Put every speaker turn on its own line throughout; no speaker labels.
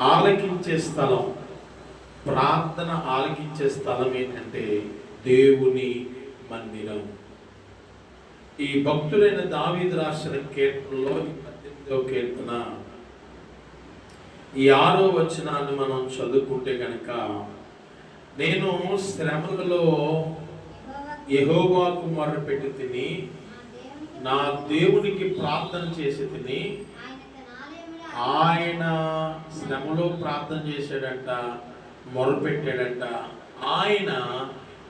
ఆలకించే స్థలం ప్రార్థన ఆలకించే స్థలం ఏంటంటే దేవుని మందిరం. ఈ భక్తులైన దావీదు రాసిన కీర్తనలో పద్దెనిమిదవ కీర్తన. ఈ ఆరో వచనాన్ని మనం చదువుకుంటే కనుక నేను శ్రమలలో యెహోవాకు పెట్టి తిని నా దేవునికి ప్రార్థన చేసి తిని ఆయన శ్రమలో ప్రార్థన చేశాడంట మొరపెట్టాడంట. ఆయన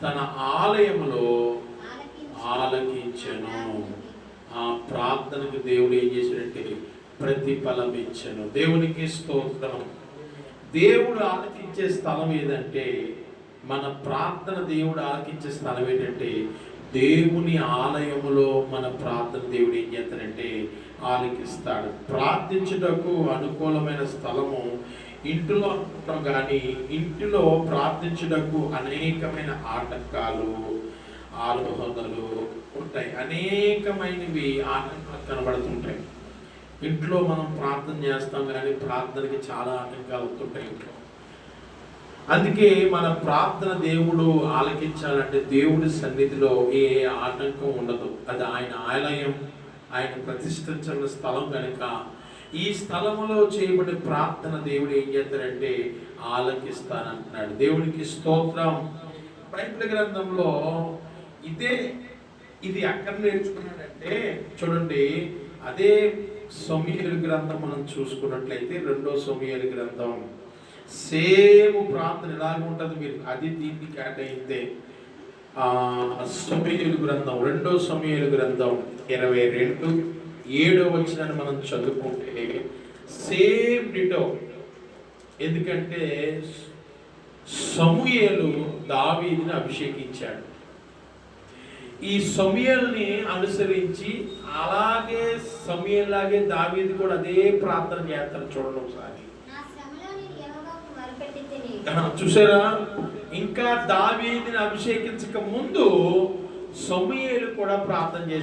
తన ఆలయంలో ఆలకించను. ఆ ప్రార్థనకు దేవుడు ఏం చేశాడంటే ప్రతిఫలం ఇచ్చాను దేవునికి స్తోత్రం. దేవుడు ఆలకించే స్థలం ఏదంటే మన ప్రార్థన దేవుడు ఆలకించే స్థలం ఏంటంటే దేవుని ఆలయములో మన ప్రార్థన దేవుడు ఏం చేస్తాడంటే ఆలకిస్తాడు. ప్రార్థించుటకు అనుకూలమైన స్థలము ఇంటిలో కానీ ఇంటిలో ప్రార్థించుటకు అనేకమైన ఆటంకాలు ఆలోచనలు ఉంటాయి. అనేకమైనవి ఆటంకాలు కనబడుతుంటాయి. ఇంట్లో మనం ప్రార్థన చేస్తాం కానీ ప్రార్థనకి చాలా ఆటంకాలు వస్తుంటాయి ఇంట్లో. అందుకే మన ప్రార్థన దేవుడు ఆలకించాలంటే దేవుడి సన్నిధిలో ఏ ఆటంకం ఉండదు. అది ఆయన ఆలయం ఆయన ప్రతిష్ఠించిన స్థలం కనుక ఈ స్థలంలో చేయబడే ప్రార్థన దేవుడు ఏం చేస్తారంటే ఆలకిస్తానంటున్నాడు. దేవునికి స్తోత్రం. బైబిల్ గ్రంథంలో ఇదే ఇది ఎక్కడ నేర్చుకున్నాడంటే చూడండి అదే సమీయుల గ్రంథం మనం చూసుకున్నట్లయితే రెండో సమీయుల గ్రంథం. సేమ్ ప్రార్థన ఇలాగ ఉంటుంది మీరు? అది దీన్ని కేటాయితే సమయలు గ్రంథం రెండో సమయలు గ్రంథం ఇరవై రెండు ఏడో వచ్చినాన్ని మనం చదువుకుంటే సేమ్ డిటో. ఎందుకంటే సమూయేలు దావీదిని అభిషేకించాడు. ఈ సమయల్ని అనుసరించి అలాగే సమయల్లాగే దావీది కూడా అదే ప్రార్థన చేస్తారు చూడండి ఒకసారి. చూసారా ఇంకా దావీదిని అభిషేకించక ముందు సమయలు కూడా ప్రార్థన చేశారు.